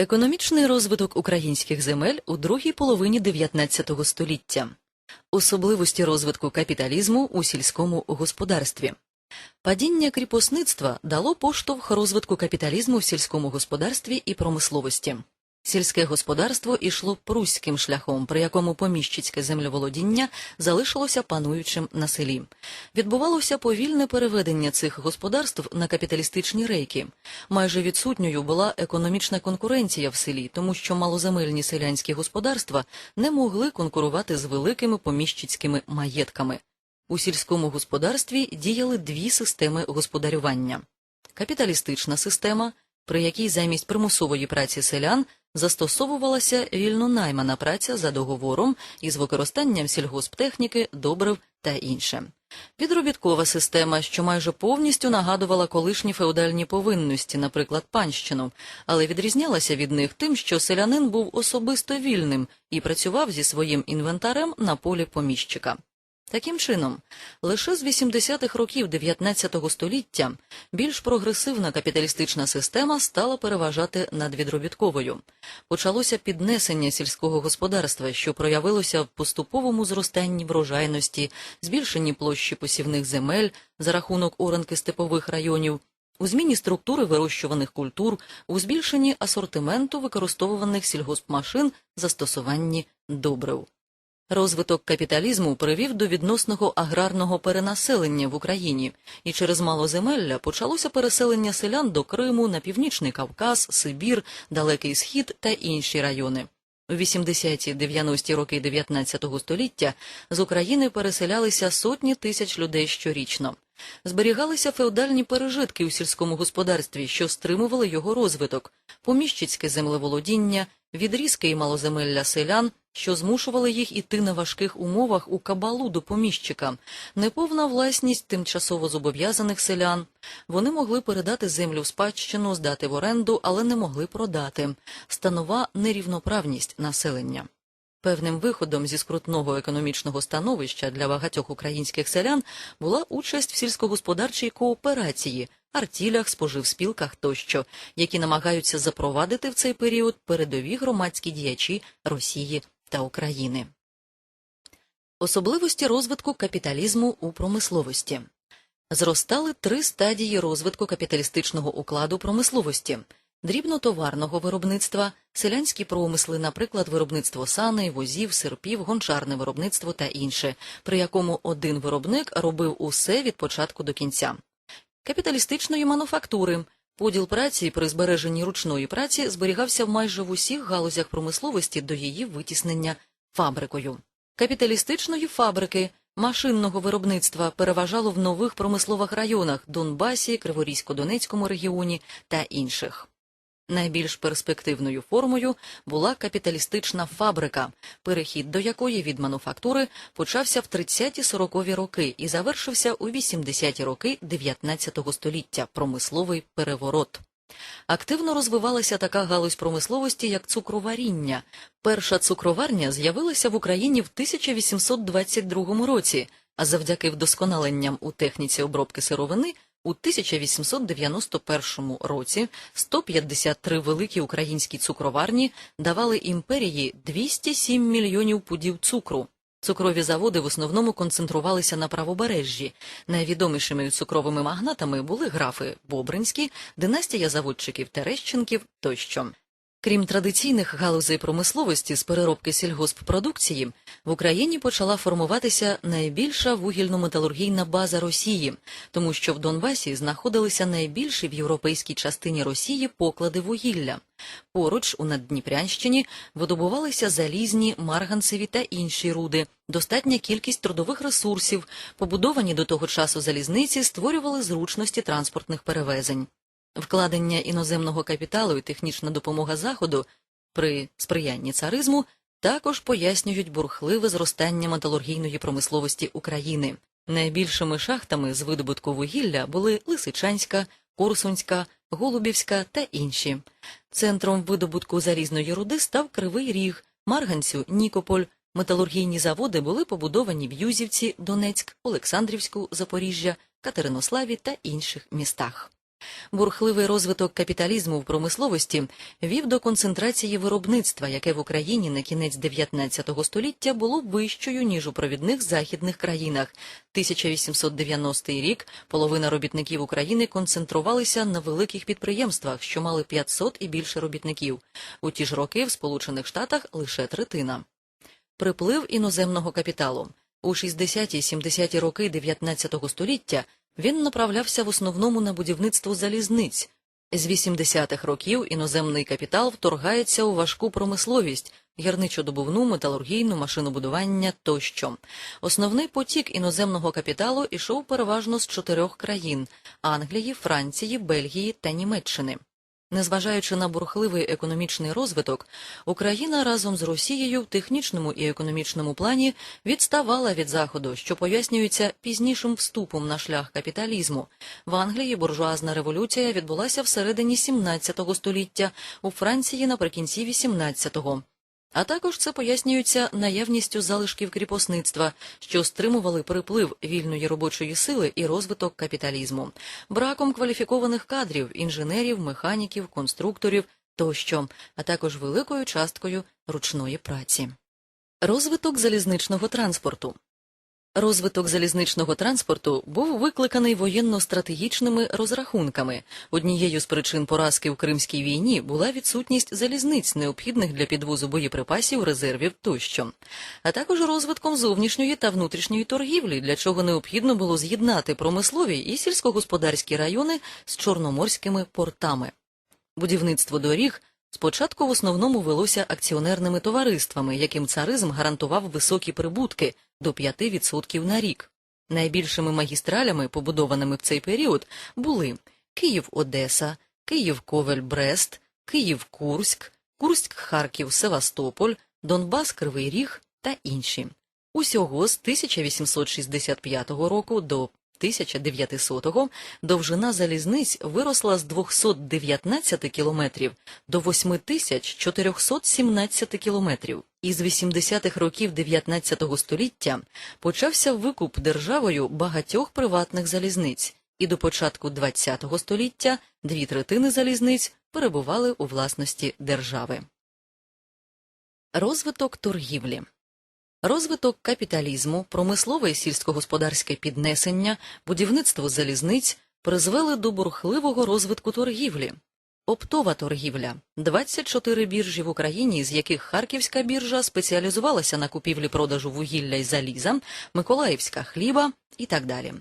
Економічний розвиток українських земель у другій половині 19 століття. Особливості розвитку капіталізму у сільському господарстві. Падіння кріпосництва дало поштовх розвитку капіталізму в сільському господарстві і промисловості. Сільське господарство ішло пруським шляхом, при якому поміщицьке землеволодіння залишилося пануючим на селі. Відбувалося повільне переведення цих господарств на капіталістичні рейки. Майже відсутньою була економічна конкуренція в селі, тому що малоземельні селянські господарства не могли конкурувати з великими поміщицькими маєтками. У сільському господарстві діяли дві системи господарювання: капіталістична система, при якій замість примусової праці селян застосовувалася вільнонаймана праця за договором із використанням сільгосптехніки, добрив та інше. Підробіткова система, що майже повністю нагадувала колишні феодальні повинності, наприклад, панщину, але відрізнялася від них тим, що селянин був особисто вільним і працював зі своїм інвентарем на полі поміщика. Таким чином, лише з 80-х років 19 століття більш прогресивна капіталістична система стала переважати над відробітковою. Почалося піднесення сільського господарства, що проявилося в поступовому зростанні врожайності, збільшенні площі посівних земель за рахунок оранки степових районів, у зміні структури вирощуваних культур, у збільшенні асортименту використовуваних сільгоспмашин, застосуванні добрив. Розвиток капіталізму привів до відносного аграрного перенаселення в Україні, і через малоземелля почалося переселення селян до Криму, на північний Кавказ, Сибір, Далекий Схід та інші райони. У 80-90-ті роки 19 століття з України переселялися сотні тисяч людей щорічно. Зберігалися феодальні пережитки у сільському господарстві, що стримували його розвиток, поміщицьке землеволодіння, відрізки і малоземелля селян, що змушували їх іти на важких умовах у кабалу до поміщика, неповна власність тимчасово зобов'язаних селян. Вони могли передати землю в спадщину, здати в оренду, але не могли продати. Станова нерівноправність населення. Певним виходом зі скрутного економічного становища для багатьох українських селян була участь в сільськогосподарчій кооперації, артілях, споживспілках тощо, які намагаються запровадити в цей період передові громадські діячі Росії та України. Особливості розвитку капіталізму у промисловості зростали три стадії розвитку капіталістичного укладу промисловості дрібнотоварного виробництва, селянські промисли, наприклад, виробництво сани, возів, серпів, гончарне виробництво та інше, при якому один виробник робив усе від початку до кінця, капіталістичної мануфактури. Поділ праці при збереженні ручної праці зберігався майже в усіх галузях промисловості до її витіснення фабрикою. Капіталістичної фабрики машинного виробництва переважало в нових промислових районах Донбасі, Криворізько-Донецькому регіоні та інших. Найбільш перспективною формою була капіталістична фабрика, перехід до якої від мануфактури почався в 30-40-ві роки і завершився у 80-ті роки 19 століття промисловий переворот. Активно розвивалася така галузь промисловості, як цукроваріння. Перша цукроварня з'явилася в Україні в 1822 році, а завдяки вдосконаленням у техніці обробки сировини у 1891 році 153 великі українські цукроварні давали імперії 207 мільйонів пудів цукру. Цукрові заводи в основному концентрувалися на правобережжі. Найвідомішими цукровими магнатами були графи Бобринські, династія заводчиків Терещенків тощо. Крім традиційних галузей промисловості з переробки сільгосппродукції, в Україні почала формуватися найбільша вугільно-металургійна база Росії, тому що в Донбасі знаходилися найбільші в європейській частині Росії поклади вугілля. Поруч у Наддніпрянщині видобувалися залізні, марганцеві та інші руди. Достатня кількість трудових ресурсів, побудовані до того часу залізниці, створювали зручності транспортних перевезень. Вкладення іноземного капіталу і технічна допомога Заходу при сприянні царизму також пояснюють бурхливе зростання металургійної промисловості України. Найбільшими шахтами з видобутку вугілля були Лисичанська, Корсунська, Голубівська та інші. Центром видобутку залізної руди став Кривий Ріг, Марганцю, Нікополь. Металургійні заводи були побудовані в Юзівці, Донецьк, Олександрівську, Запоріжжя, Катеринославі та інших містах. Бурхливий розвиток капіталізму в промисловості вів до концентрації виробництва, яке в Україні на кінець 19 століття було вищою, ніж у провідних західних країнах. 1890 рік половина робітників України концентрувалися на великих підприємствах, що мали 500 і більше робітників. У ті ж роки в Сполучених Штатах лише третина. Приплив іноземного капіталу. У 60-70-ті роки 19 століття він направлявся в основному на будівництво залізниць. З 80-х років іноземний капітал вторгається у важку промисловість, гірничодобувну, металургійну, машинобудування тощо. Основний потік іноземного капіталу ішов переважно з чотирьох країн – Англії, Франції, Бельгії та Німеччини. Незважаючи на бурхливий економічний розвиток, Україна разом з Росією в технічному і економічному плані відставала від Заходу, що пояснюється пізнішим вступом на шлях капіталізму. В Англії буржуазна революція відбулася всередині 17 століття, у Франції наприкінці 18-го. А також це пояснюється наявністю залишків кріпосництва, що стримували приплив вільної робочої сили і розвиток капіталізму, браком кваліфікованих кадрів, інженерів, механіків, конструкторів тощо, а також великою часткою ручної праці. Розвиток залізничного транспорту Розвиток залізничного транспорту був викликаний воєнно-стратегічними розрахунками. Однією з причин поразки в Кримській війні була відсутність залізниць, необхідних для підвозу боєприпасів, резервів тощо, а також розвитком зовнішньої та внутрішньої торгівлі, для чого необхідно було з'єднати промислові і сільськогосподарські райони з чорноморськими портами. Будівництво доріг спочатку в основному велося акціонерними товариствами, яким царизм гарантував високі прибутки до 5% на рік. Найбільшими магістралями, побудованими в цей період, були Київ-Одеса, Київ-Ковель-Брест, Київ-Курськ, Курськ-Харків-Севастополь, Донбас-Кривий Ріг та інші. Усього з 1865 року до 1900-го довжина залізниць виросла з 219 кілометрів до 8417 кілометрів. Із 80-х років 19-го століття почався викуп державою багатьох приватних залізниць, і до початку 20 століття дві третини залізниць перебували у власності держави. Розвиток торгівлі Розвиток капіталізму, промислове і сільськогосподарське піднесення, будівництво залізниць призвели до бурхливого розвитку торгівлі. Оптова торгівля 24 біржі в Україні, з яких Харківська біржа спеціалізувалася на купівлі продажу вугілля і заліза, Миколаївська хліба і так далі.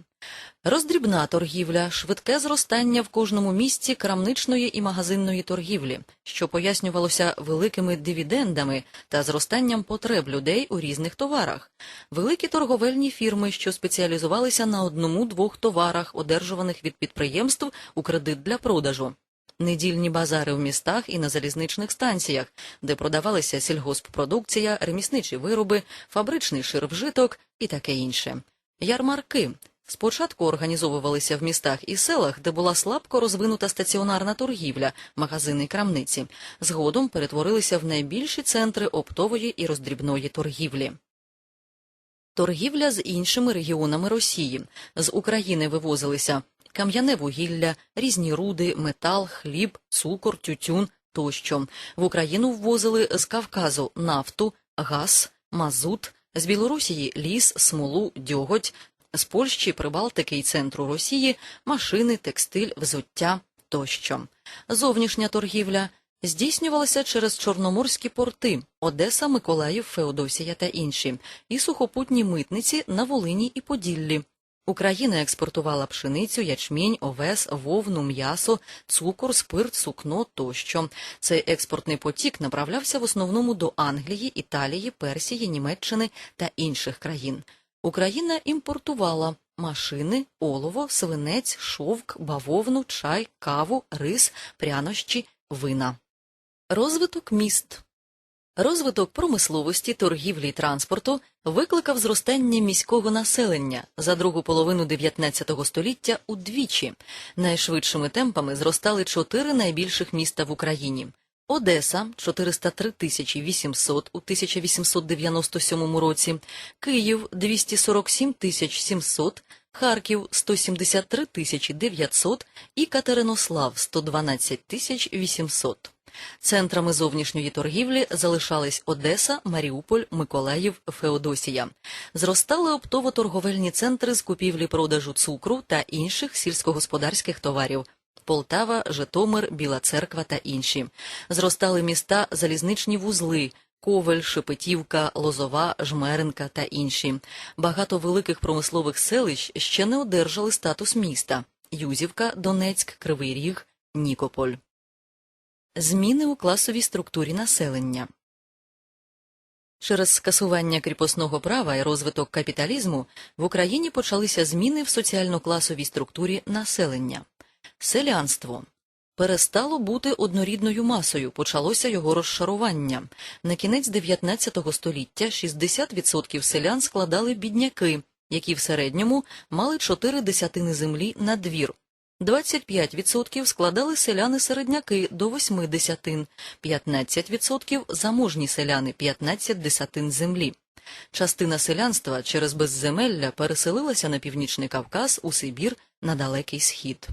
Роздрібна торгівля, швидке зростання в кожному місці крамничної і магазинної торгівлі, що пояснювалося великими дивідендами та зростанням потреб людей у різних товарах, великі торговельні фірми, що спеціалізувалися на одному-двох товарах, одержуваних від підприємств у кредит для продажу. Недільні базари в містах і на залізничних станціях, де продавалися сільгосппродукція, ремісничі вироби, фабричний ширвжиток і таке інше. Ярмарки спочатку організовувалися в містах і селах, де була слабко розвинута стаціонарна торгівля, магазини й крамниці. Згодом перетворилися в найбільші центри оптової і роздрібної торгівлі. Торгівля з іншими регіонами Росії. З України вивозилися кам'яне вугілля, різні руди, метал, хліб, цукор, тютюн тощо. В Україну ввозили з Кавказу нафту, газ, мазут, з Білорусії ліс, смолу, дьоготь, з Польщі, Прибалтики і центру Росії машини, текстиль, взуття тощо. Зовнішня торгівля здійснювалася через чорноморські порти Одеса, Миколаїв, Феодосія та інші, і сухопутні митниці на Волині і Поділлі. Україна експортувала пшеницю, ячмінь, овес, вовну, м'ясо, цукор, спирт, сукно тощо. Цей експортний потік направлявся в основному до Англії, Італії, Персії, Німеччини та інших країн. Україна імпортувала машини, олово, свинець, шовк, бавовну, чай, каву, рис, прянощі, вина. Розвиток міст Розвиток промисловості, торгівлі й транспорту викликав зростання міського населення за другу половину 19 століття удвічі. Найшвидшими темпами зростали чотири найбільших міста в Україні. Одеса 403 тисячі 800 у 1897 році, Київ 247 тисяч 700, Харків 173 тисячі 900 і Катеринослав 112 тисяч 800. Центрами зовнішньої торгівлі залишались Одеса, Маріуполь, Миколаїв, Феодосія. Зростали оптово-торговельні центри з купівлі-продажу цукру та інших сільськогосподарських товарів. Полтава, Житомир, Біла Церква та інші. Зростали міста залізничні вузли, Ковель, Шепетівка, Лозова, Жмеренка та інші. Багато великих промислових селищ ще не одержали статус міста Юзівка, Донецьк, Кривий Ріг, Нікополь. Зміни у класовій структурі населення Через скасування кріпосного права і розвиток капіталізму в Україні почалися зміни в соціально-класовій структурі населення. Селянство перестало бути однорідною масою, почалося його розшарування. На кінець 19 століття 60% селян складали бідняки, які в середньому мали 4 десятини землі на двір. 25% складали селяни-середняки до 8 десятин, 15% заможні селяни 15 десятин землі. Частина селянства через безземелля переселилася на північний Кавказ, у Сибір, на далекий схід.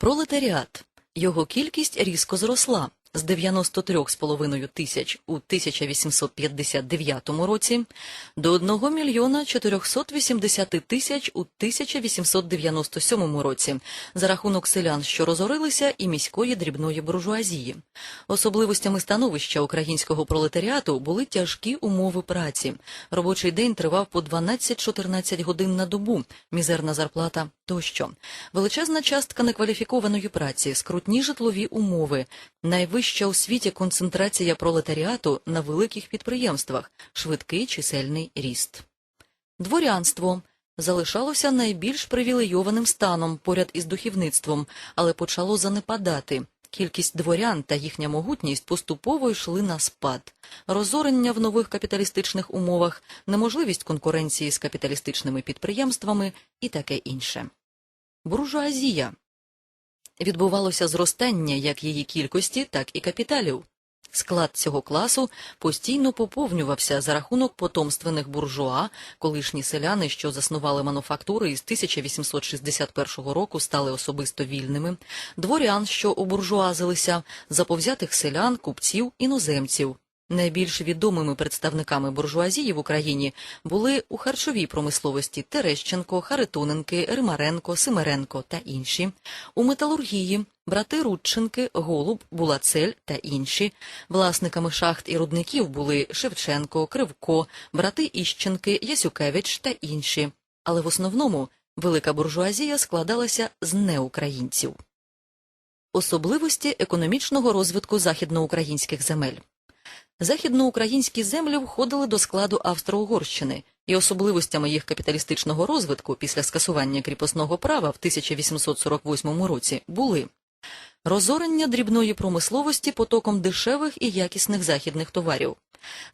Пролетаріат. Його кількість різко зросла з 93,5 тисяч у 1859 році до 1 мільйона 480 тисяч у 1897 році за рахунок селян, що розорилися, і міської дрібної буржуазії. Особливостями становища українського пролетаріату були тяжкі умови праці. Робочий день тривав по 12-14 годин на добу, мізерна зарплата тощо. Величезна частка некваліфікованої праці, скрутні житлові умови, найвища у світі концентрація пролетаріату на великих підприємствах, швидкий чисельний ріст. Дворянство залишалося найбільш привілейованим станом поряд із духовництвом, але почало занепадати. Кількість дворян та їхня могутність поступово йшли на спад. Розорення в нових капіталістичних умовах, неможливість конкуренції з капіталістичними підприємствами і таке інше. Буржуазія відбувалося зростання як її кількості, так і капіталів. Склад цього класу постійно поповнювався за рахунок потомственних буржуа, колишні селяни, що заснували мануфактури із 1861 року, стали особисто вільними, дворян, що обуржуазилися, заповзятих селян, купців, іноземців. Найбільш відомими представниками буржуазії в Україні були у харчовій промисловості Терещенко, Харитоненки, Римаренко, Симиренко та інші, у металургії брати Рудченки, Голуб, Булацель та інші. Власниками шахт і рудників були Шевченко, Кривко, брати Іщенки, Ясюкевич та інші. Але в основному велика буржуазія складалася з неукраїнців. Особливості економічного розвитку західноукраїнських земель Західноукраїнські землі входили до складу Австро-Угорщини, і особливостями їх капіталістичного розвитку після скасування кріпосного права в 1848 році були розорення дрібної промисловості потоком дешевих і якісних західних товарів,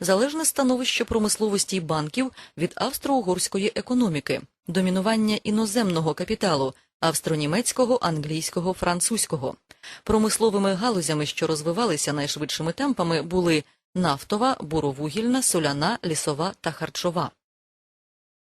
залежне становище промисловості й банків від австро-угорської економіки, домінування іноземного капіталу австро-німецького, англійського, французького. Промисловими галузями, що розвивалися найшвидшими темпами, були нафтова, буровугільна, соляна, лісова та харчова.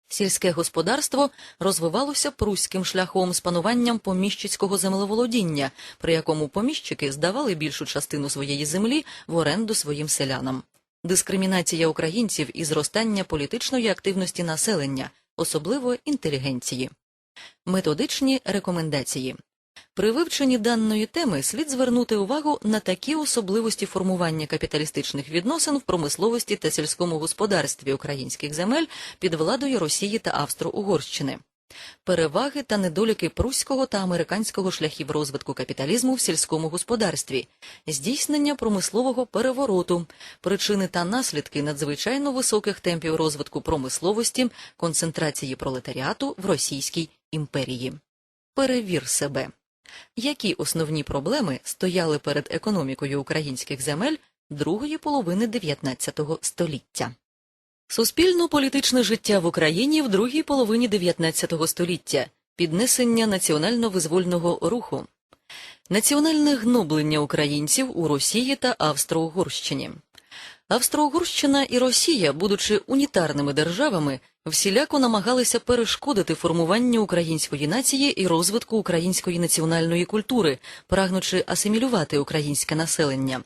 Сільське господарство розвивалося пруським шляхом з пануванням поміщицького землеволодіння, при якому поміщики здавали більшу частину своєї землі в оренду своїм селянам. Дискримінація українців і зростання політичної активності населення, особливо інтелігенції. Методичні рекомендації при вивченні даної теми слід звернути увагу на такі особливості формування капіталістичних відносин в промисловості та сільському господарстві українських земель під владою Росії та Австро-Угорщини. Переваги та недоліки пруського та американського шляхів розвитку капіталізму в сільському господарстві, здійснення промислового перевороту, причини та наслідки надзвичайно високих темпів розвитку промисловості, концентрації пролетаріату в Російській імперії. Перевір себе. Які основні проблеми стояли перед економікою українських земель другої половини XIX століття? Суспільно-політичне життя в Україні в другій половині XIX століття, піднесення національно-визвольного руху, національне гноблення українців у Росії та Австро-Угорщині. Австро-Угорщина і Росія, будучи унітарними державами, всіляко намагалися перешкодити формуванню української нації і розвитку української національної культури, прагнучи асимілювати українське населення.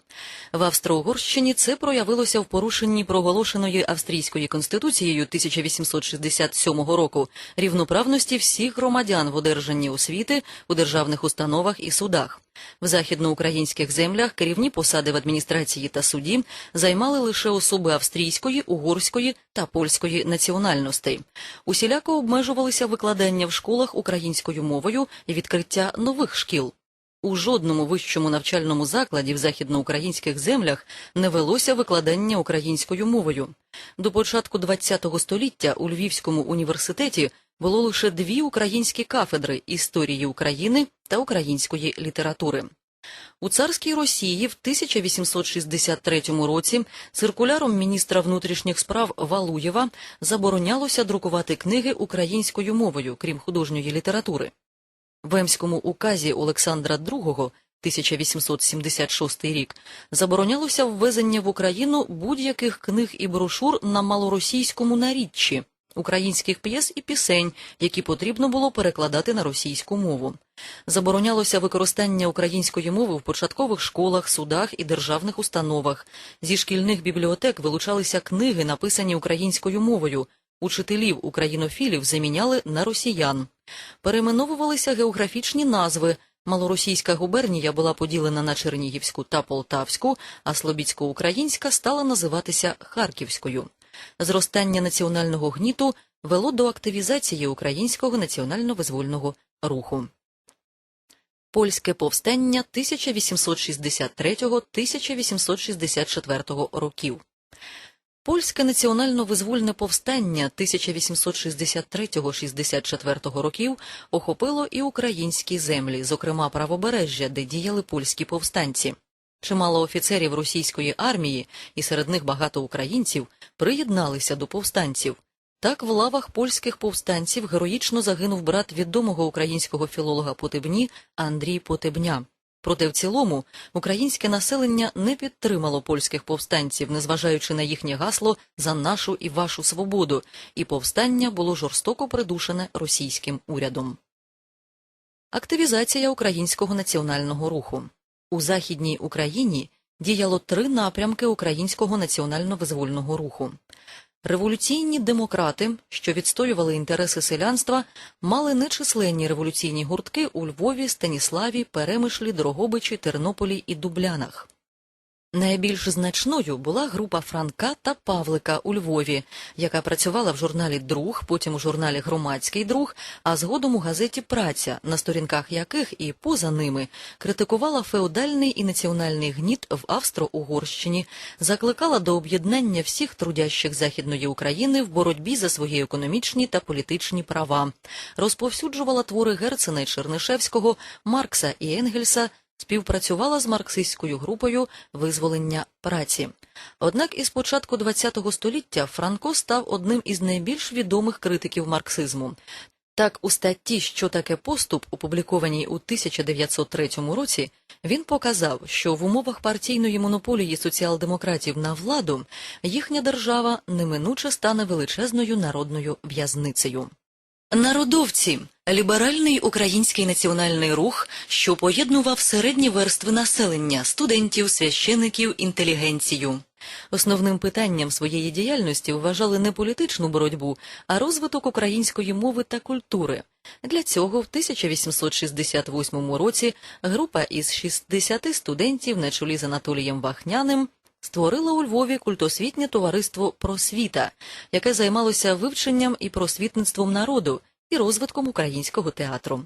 В Австро-Угорщині це проявилося в порушенні проголошеної австрійською конституцією 1867 року рівноправності всіх громадян в одержанні освіти у державних установах і судах. В західноукраїнських землях керівні посади в адміністрації та суді займали лише особи австрійської, угорської та польської національностей. Усіляко обмежувалися викладання в школах українською мовою і відкриття нових шкіл. У жодному вищому навчальному закладі в західноукраїнських землях не велося викладання українською мовою. До початку ХХ століття у Львівському університеті було лише дві українські кафедри історії України та української літератури. У царській Росії в 1863 році циркуляром міністра внутрішніх справ Валуєва заборонялося друкувати книги українською мовою, крім художньої літератури. В Емському указі Олександра II 1876 рік заборонялося ввезення в Україну будь-яких книг і брошур на малоросійському наріччі, українських п'єс і пісень, які потрібно було перекладати на російську мову. Заборонялося використання української мови в початкових школах, судах і державних установах. Зі шкільних бібліотек вилучалися книги, написані українською мовою. Учителів українофілів заміняли на росіян. Перейменовувалися географічні назви. Малоросійська губернія була поділена на Чернігівську та Полтавську, а Слобідсько-Українська стала називатися Харківською. Зростання національного гніту вело до активізації українського національно-визвольного руху. Польське повстання 1863-1864 років. Польське національно-визвольне повстання 1863-64 років охопило і українські землі, зокрема правобережжя, де діяли польські повстанці. Чимало офіцерів російської армії, і серед них багато українців, приєдналися до повстанців. Так в лавах польських повстанців героїчно загинув брат відомого українського філолога Потебні Андрій Потебня. Проте в цілому українське населення не підтримало польських повстанців, незважаючи на їхнє гасло за нашу і вашу свободу, і повстання було жорстоко придушене російським урядом. Активізація українського національного руху у Західній Україні діяло три напрямки українського національно-визвольного руху. Революційні демократи, що відстоювали інтереси селянства, мали нечисленні революційні гуртки у Львові, Станіславі, Перемишлі, Дрогобичі, Тернополі і Дублянах. Найбільш значною була група Франка та Павлика у Львові, яка працювала в журналі Друг, потім у журналі Громадський друг, а згодом у газеті Праця, на сторінках яких і поза ними критикувала феодальний і національний гніт в Австро-Угорщині, закликала до об'єднання всіх трудящих Західної України в боротьбі за свої економічні та політичні права, розповсюджувала твори Герцена і Чернишевського, Маркса і Енгельса співпрацювала з марксистською групою визволення праці. Однак із початку ХХ століття Франко став одним із найбільш відомих критиків марксизму. Так, у статті Що таке поступ, опублікованій у 1903 році, він показав, що в умовах партійної монополії соціал-демократів на владу їхня держава неминуче стане величезною народною в'язницею. Народовці ліберальний український національний рух, що поєднував середні верстви населення, студентів, священиків, інтелігенцію. Основним питанням своєї діяльності вважали не політичну боротьбу, а розвиток української мови та культури. Для цього в 1868 році група із 60 студентів на чолі з Анатолієм Вахняним створила у Львові культосвітнє товариство Просвіта, яке займалося вивченням і просвітництвом народу і розвитком українського театру.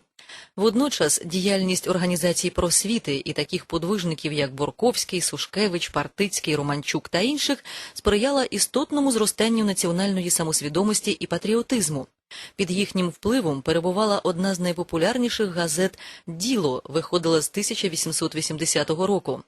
Водночас діяльність організацій просвіти і таких подвижників, як Борковський, Сушкевич, Партицький, Романчук та інших, сприяла істотному зростанню національної самосвідомості і патріотизму. Під їхнім впливом перебувала одна з найпопулярніших газет Діло виходила з 1880 року.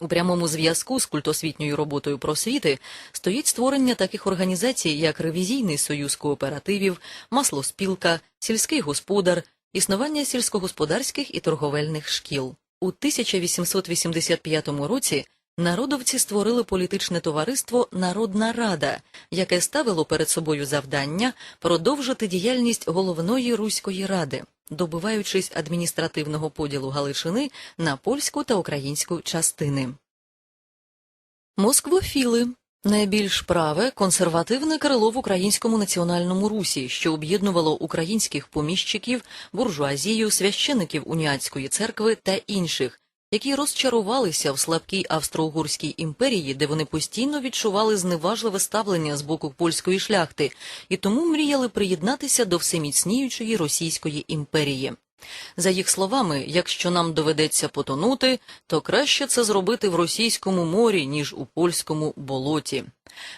У прямому зв'язку з культосвітньою роботою просвіти стоїть створення таких організацій, як Ревізійний союз кооперативів, маслоспілка, сільський господар, існування сільськогосподарських і торговельних шкіл. У 1885 році народовці створили політичне товариство Народна Рада, яке ставило перед собою завдання продовжити діяльність головної руської ради, добиваючись адміністративного поділу Галичини на польську та українську частини. Москвофіли найбільш праве консервативне крило в українському національному русі, що об'єднувало українських поміщиків, буржуазію, священиків уніатської церкви та інших, які розчарувалися в слабкій австро-угорській імперії, де вони постійно відчували зневажливе ставлення з боку польської шляхти, і тому мріяли приєднатися до всеміцніючої російської імперії. За їх словами, якщо нам доведеться потонути, то краще це зробити в російському морі, ніж у польському болоті.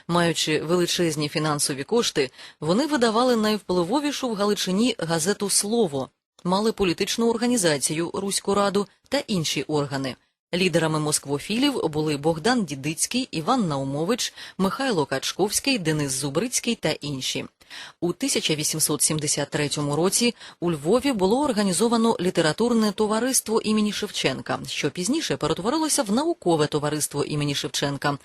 Маючи величезні фінансові кошти, вони видавали найвпливовішу в Галичині газету Слово, мали політичну організацію Руську Раду та інші органи. Лідерами москвофілів були Богдан Дідицький, Іван Наумович, Михайло Качковський, Денис Зубрицький та інші. У 1873 році у Львові було організовано літературне товариство імені Шевченка, що пізніше перетворилося в наукове товариство імені Шевченка.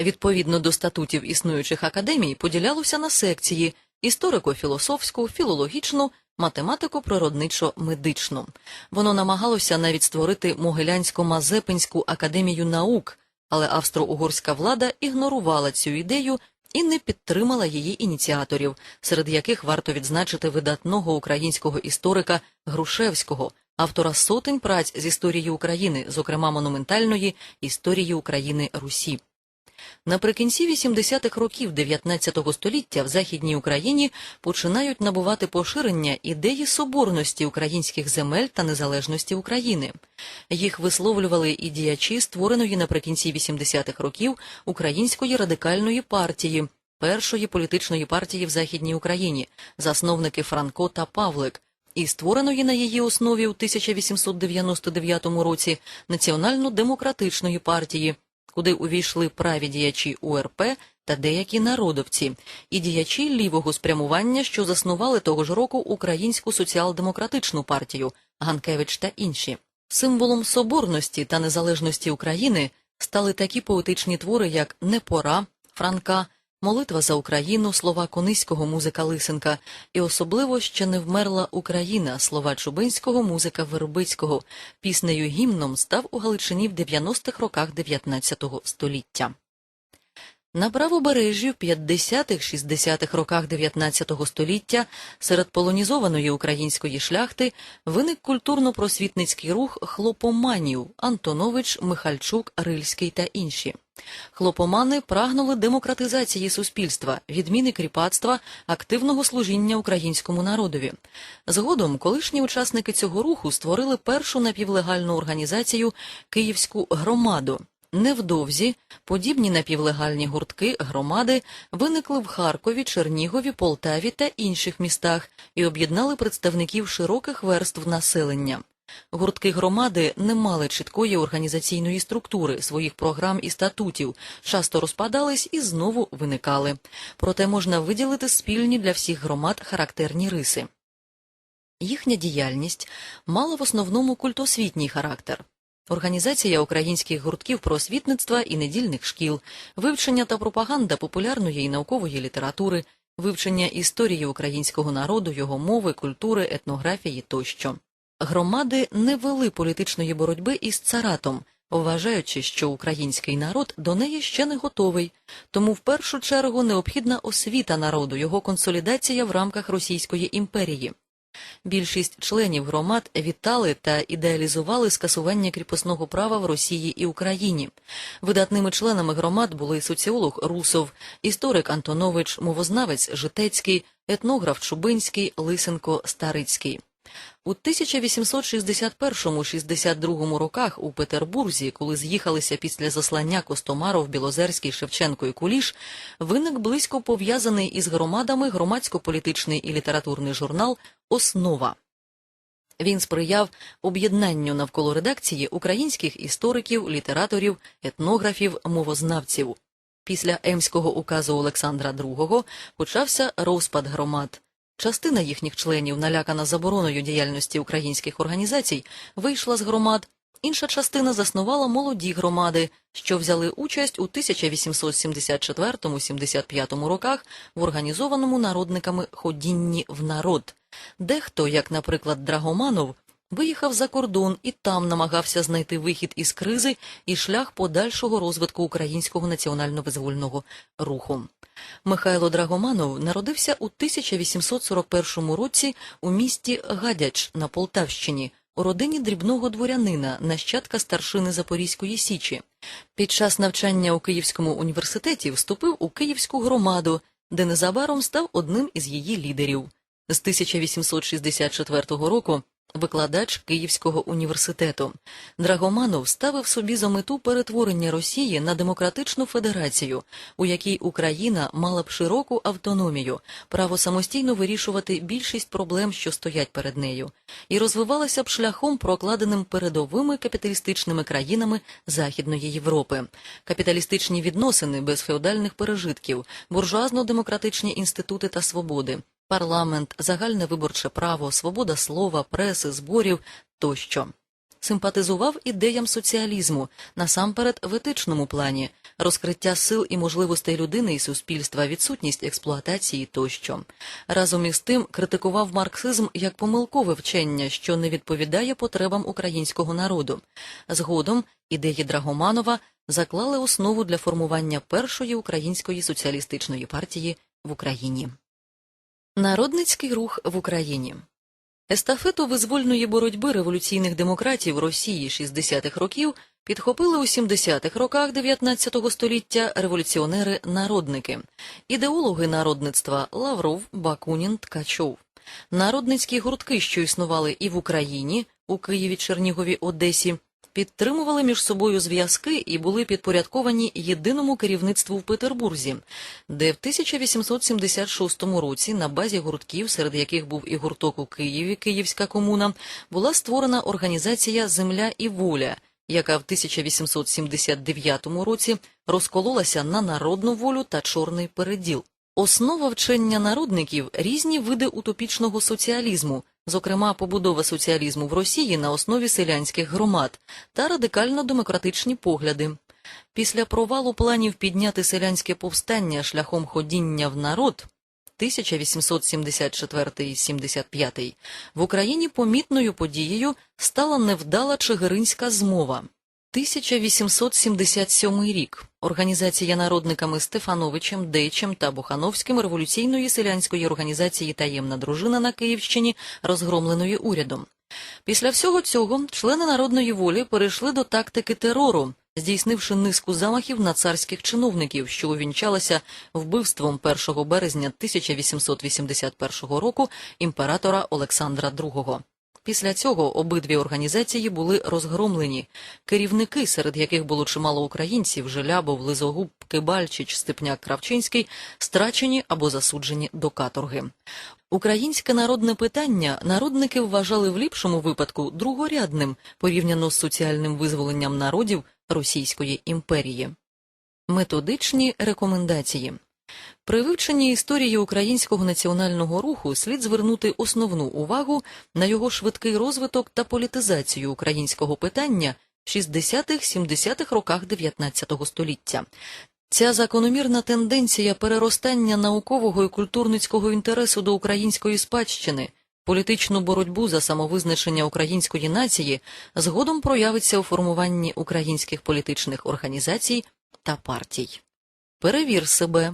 Відповідно до статутів існуючих академій, поділялося на секції історико-філософську, філологічну, математико-природничо-медичну. Воно намагалося навіть створити Могилянсько-Мазепинську академію наук, але австро-угорська влада ігнорувала цю ідею і не підтримала її ініціаторів, серед яких варто відзначити видатного українського історика Грушевського, автора сотень праць з історії України, зокрема монументальної історії України Русі. Наприкінці 80-х років 19 століття в Західній Україні починають набувати поширення ідеї соборності українських земель та незалежності України. Їх висловлювали і діячі створеної наприкінці 80-х років Української радикальної партії, першої політичної партії в Західній Україні, засновники Франко та Павлик. І створеної на її основі у 1899 році Національно-демократичної партії, куди увійшли праві діячі УРП та деякі народовці, і діячі лівого спрямування, що заснували того ж року Українську соціал-демократичну партію Ганкевич та інші. Символом соборності та незалежності України стали такі поетичні твори, як Непора Франка, Молитва за Україну, слова Кониського, музика Лисенка, і особливо ще не вмерла Україна, слова Чубинського, музика Вербицького. Піснею гімном став у Галичині в 90-х роках 19 століття. На правобережжі в 50-60-х роках 19 століття серед полонізованої української шляхти виник культурно-просвітницький рух хлопоманів Антонович, Михальчук, Рильський та інші. Хлопомани прагнули демократизації суспільства, відміни кріпацтва, активного служіння українському народові. Згодом колишні учасники цього руху створили першу напівлегальну організацію Київську громаду. Невдовзі подібні напівлегальні гуртки громади виникли в Харкові, Чернігові, Полтаві та інших містах і об'єднали представників широких верств населення. Гуртки громади не мали чіткої організаційної структури своїх програм і статутів, часто розпадались і знову виникали. Проте можна виділити спільні для всіх громад характерні риси. Їхня діяльність мала в основному культосвітній характер. Організація українських гуртків просвітництва і недільних шкіл, вивчення та пропаганда популярної і наукової літератури, вивчення історії українського народу, його мови, культури, етнографії тощо. Громади не вели політичної боротьби із царатом, вважаючи, що український народ до неї ще не готовий, тому в першу чергу необхідна освіта народу, його консолідація в рамках Російської імперії. Більшість членів громад вітали та ідеалізували скасування кріпосного права в Росії і Україні. Видатними членами громад були соціолог Русов, історик Антонович, мовознавець Житецький, етнограф Чубинський, Лисенко, Старицький. У 1861-62 роках у Петербурзі, коли з'їхалися після заслання Костомаров, Білозерський, Шевченко і Куліш, виник близько пов'язаний із громадами громадсько-політичний і літературний журнал Основа. Він сприяв об'єднанню навколо редакції українських істориків, літераторів, етнографів, мовознавців. Після Емського указу Олександра II почався розпад громад. Частина їхніх членів, налякана забороною діяльності українських організацій, вийшла з громад, Інша частина заснувала молоді громади, що взяли участь у 1874-75 роках в організованому народниками ходінні в народ. Дехто, як, наприклад, Драгоманов, виїхав за кордон і там намагався знайти вихід із кризи і шлях подальшого розвитку українського національно-визвольного руху. Михайло Драгоманов народився у 1841 році у місті Гадяч на Полтавщині у родині дрібного дворянина, нащадка старшини Запорізької січі. Під час навчання у Київському університеті вступив у Київську громаду, де незабаром став одним із її лідерів. З 1864 року викладач Київського університету. Драгоманов ставив собі за мету перетворення Росії на демократичну федерацію, у якій Україна мала б широку автономію, право самостійно вирішувати більшість проблем, що стоять перед нею, і розвивалася б шляхом, прокладеним передовими капіталістичними країнами Західної Європи. Капіталістичні відносини без феодальних пережитків, буржуазно-демократичні інститути та свободи, парламент, загальне виборче право, свобода слова, преси, зборів тощо. Симпатизував ідеям соціалізму, насамперед в етичному плані, розкриття сил і можливостей людини і суспільства, відсутність експлуатації тощо. Разом із тим критикував марксизм як помилкове вчення, що не відповідає потребам українського народу. Згодом ідеї Драгоманова заклали основу для формування першої української соціалістичної партії в Україні. Народницький рух в Україні Естафету визвольної боротьби революційних демократів Росії 60-х років підхопили у 70-х роках 19-го століття революціонери-народники, ідеологи народництва Лавров, Бакунін, Ткачов. Народницькі гуртки, що існували і в Україні, у Києві, Чернігові, Одесі, підтримували між собою зв'язки і були підпорядковані єдиному керівництву в Петербурзі, де в 1876 році на базі гуртків, серед яких був і гурток у Києві, Київська комуна, була створена організація Земля і воля, яка в 1879 році розкололася на народну волю та чорний переділ. Основа вчення народників різні види утопічного соціалізму, зокрема побудова соціалізму в Росії на основі селянських громад та радикально-демократичні погляди. Після провалу планів підняти селянське повстання шляхом ходіння в народ 1874-75 в Україні помітною подією стала невдала Чигиринська змова. 1877 рік організація народниками Стефановичем, Дейчем та Бухановським революційної селянської організації Таємна дружина на Київщині, розгромленої урядом. Після всього цього члени народної волі перейшли до тактики терору, здійснивши низку замахів на царських чиновників, що увінчалася вбивством 1 березня 1881 року імператора Олександра II. Після цього обидві організації були розгромлені. Керівники, серед яких було чимало українців, Желябов, Лизогуб, Кибальчич, Степняк, Кравчинський, страчені або засуджені до каторги. Українське народне питання народники вважали в ліпшому випадку другорядним порівняно з соціальним визволенням народів Російської імперії. Методичні рекомендації при вивченні історії українського національного руху слід звернути основну увагу на його швидкий розвиток та політизацію українського питання в 60-70-х роках XIX століття. Ця закономірна тенденція переростання наукового і культурницького інтересу до української спадщини, політичну боротьбу за самовизначення української нації згодом проявиться у формуванні українських політичних організацій та партій. Перевір себе.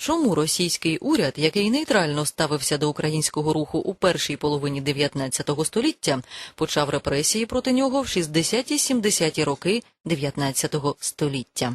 Чому російський уряд, який нейтрально ставився до українського руху у першій половині 19 століття, почав репресії проти нього в 60-70 роки 19 століття?